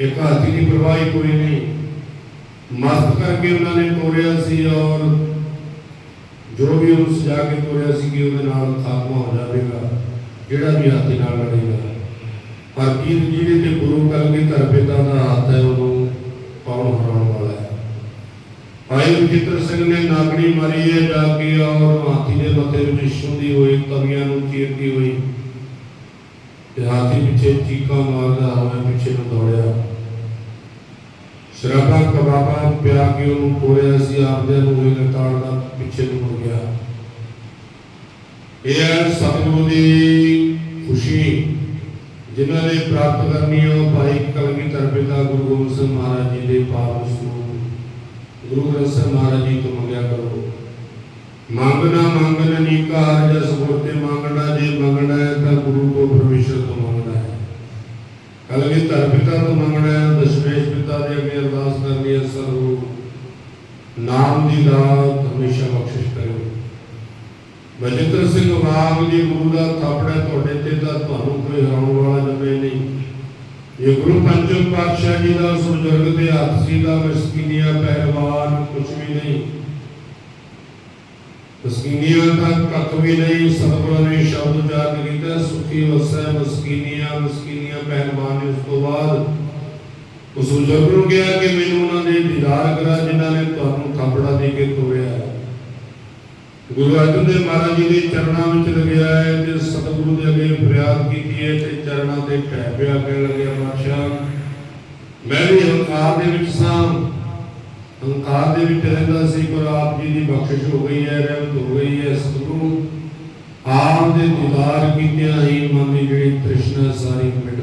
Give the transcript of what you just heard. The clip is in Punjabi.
ਇੱਕ ਹਾਥੀ ਦੀ ਪਰਵਾਹੀ ਕੋਈ ਨਹੀਂ। ਮਸਤ ਕਰਕੇ ਉਹਨਾਂ ਨੇ ਤੋੜਿਆ ਸੀ ਔਰ ਜੋ ਵੀ ਉਹਨੂੰ ਸਜਾ ਕੇ ਤੋੜਿਆ ਸੀ ਕਿ ਉਹਦੇ ਨਾਲ ਖਾਤਮਾ ਹੋ ਜਾਵੇਗਾ, ਜਿਹੜਾ ਵੀ ਹਾਥੀ ਨਾਲ ਲੜੇਗਾ। ਪਰ ਕੀ ਜਿਹਦੇ ਤੇ ਗੁਰੂ ਕਲਗੀ ਧਰ ਦਾ ਹੱਥ ਹੈ, ਉਹਨੂੰ ਕੌਣ ਹਰਾਉਣ ਵਾਲਾ ਹੈ? ਭਾਈ ਰਜਿੰਦਰ ਸਿੰਘ ਨੇ ਨਾਗੜੀ ਮਾਰੀ ਹੈ ਜਾ ਕੇ ਔਰ ਹਾਥੀ ਦੇ ਮੱਥੇ ਵਿੱਚ ਛੁੰਦੀ ਹੋਈ, ਤਵੀਆਂ ਨੂੰ ਚੀਰਦੀ ਹੋਈ, ਤੇ ਹਾਥੀ ਪਿੱਛੇ ਚੀਕਾਂ ਮਾਰਦਾ ਹੋਇਆ ਪਿੱਛੇ ਨੂੰ ਕਬਾਬਾਂ ਪਿਆ ਕੇ ਉਹਨੂੰ ਤੋੜਿਆ ਸੀ, ਆਪਦੇ ਨੂੰ ਹੋਈ ਲਤਾੜ ਦਾ ਪਿੱਛੇ ਨੂੰ ਮੁੜ ਗਿਆ। ਇਹ ਸਤਿਗੁਰੂ ਦੀ ਖੁਸ਼ੀ, ਜਿਨ੍ਹਾਂ ਨੇ ਪ੍ਰਾਪਤ ਕਰਨੀ ਉਹ ਭਾਈ ਕਲਗੀਧਰ ਪਿਤਾ ਗੁਰੂ ਗੋਬਿੰਦ ਸਿੰਘ ਮਹਾਰਾਜ ਜੀ ਦੇ ਪਾਵਨ ਸਰੂਪ। ਗੁਰੂ ਗ੍ਰੰਥ ਸਾਹਿਬ ਮਹਾਰਾਜ ਜੀ ਤੋਂ ਮੰਗਿਆ ਕਰੋ। ਮੰਗਣਾ ਮੰਗਣ ਅਨੇਕਾ ਜਸ ਗੁਰਤੇ ਮੰਗਣਾ, ਜੇ ਮੰਗਣਾ ਹੈ ਤਾਂ ਗੁਰੂ ਤੋਂ ਪਰਮੇਸ਼ਰ ਤੋਂ ਮੰਗਣਾ ਹੈ। ਕਲਗੀਧਰ ਪਿਤਾ ਤੋਂ ਮੰਗਣਾ ਹੈ, ਦਸ਼ਮੇਸ਼ ਪਿਤਾ ਦੇ ਅੱਗੇ ਅਰਦਾਸ ਕਰਨੀ ਹੈ ਸਰੂਪ ਨਾਮ ਦੀ ਦਾਤ ਹਮੇਸ਼ਾ ਬਖਸ਼ਿਸ਼ ਕਰਿਓ। ਬਜਿੰਦਰ ਸਿੰਘ ਵਾਗ ਜੀ ਗੁਰੂ ਦਾ ਥਾਪੜਾ ਤੁਹਾਡੇ ਤੇ ਤਾਂ ਤੁਹਾਨੂੰ ਕੋਈ ਹਰਾਉਣ ਵਾਲਾ ਜਮੇ ਨਹੀਂ। ਇਹ ਗੁਰੂ ਪੰਚਮ ਪਾਤਸ਼ਾਹ ਜੀ ਦਾ ਸੁਜਰਗ ਤੇ ਹੱਥ ਸੀ ਦਾ ਮਸਕੀਨੀਆ ਪਹਿਲਵਾਨ ਕੁਝ ਵੀ ਨਹੀਂ। ਮਸਕੀਨੀਆ ਦਾ ਕੱਖ ਵੀ ਨਹੀਂ, ਸਤਿਗੁਰਾਂ ਨੇ ਸ਼ਬਦ ਉਚਾਰਨ ਕੀਤਾ, ਸੁਖੀ ਵਸੈ ਮਸਕੀਨੀਆ ਮਸਕੀਨੀਆ ਪਹਿਲਵਾਨ ਉਸ ਤੋਂ ਬਾਅਦ ਉਸ ਬਜ਼ੁਰਗ ਨੂੰ ਕਿਹਾ ਕਿ ਮੈਨੂੰ ਉਹਨਾਂ ਦੇ ਦੀਦਾਰ ਕਰਾ, ਜਿਨ੍ਹਾਂ ਨੇ ਤੁਹਾਨੂੰ ਥਾਪੜਾ ਦੇ ਕੇ ਤੋੜਿਆ ਹੈ ਗੁਰੂ ਅਰਜਨ ਦੇਵ ਮਹਾਰਾਜ ਜੀ ਦੇ ਚਰਨਾਂ ਵਿੱਚ ਲੱਗਿਆ ਹੈ ਤੇ ਸਤਿਗੁਰੂ ਦੇ ਅੱਗੇ ਫਰਿਆਦ ਕੀਤੀ ਹੈ ਤੇ ਚਰਨਾਂ ਤੇ ਢਹਿ ਪਿਆ ਕਹਿਣ ਲੱਗਿਆ ਪਾਤਸ਼ਾਹ। ਮੈਂ ਵੀ ਹੰਕਾਰ ਦੇ ਵਿੱਚ ਸਾਂ। ਹੰਕਾਰ ਦੇ ਵਿੱਚ ਰਹਿੰਦਾ ਸੀ, ਪਰ ਆਪ ਜੀ ਦੀ ਬਖਸ਼ਿਸ਼ ਹੋ ਗਈ ਹੈ, ਰਹਿਮਤ ਹੋ ਗਈ ਹੈ। ਸਤਿਗੁਰੂ ਆਪ ਦੇ ਦੀਦਾਰ ਕੀਤਿਆਂ ਹੀ ਮਨ ਦੀ ਜਿਹੜੀ ਤ੍ਰਿਸ਼ਨਾ ਸਾਰੀ ਮਿਟ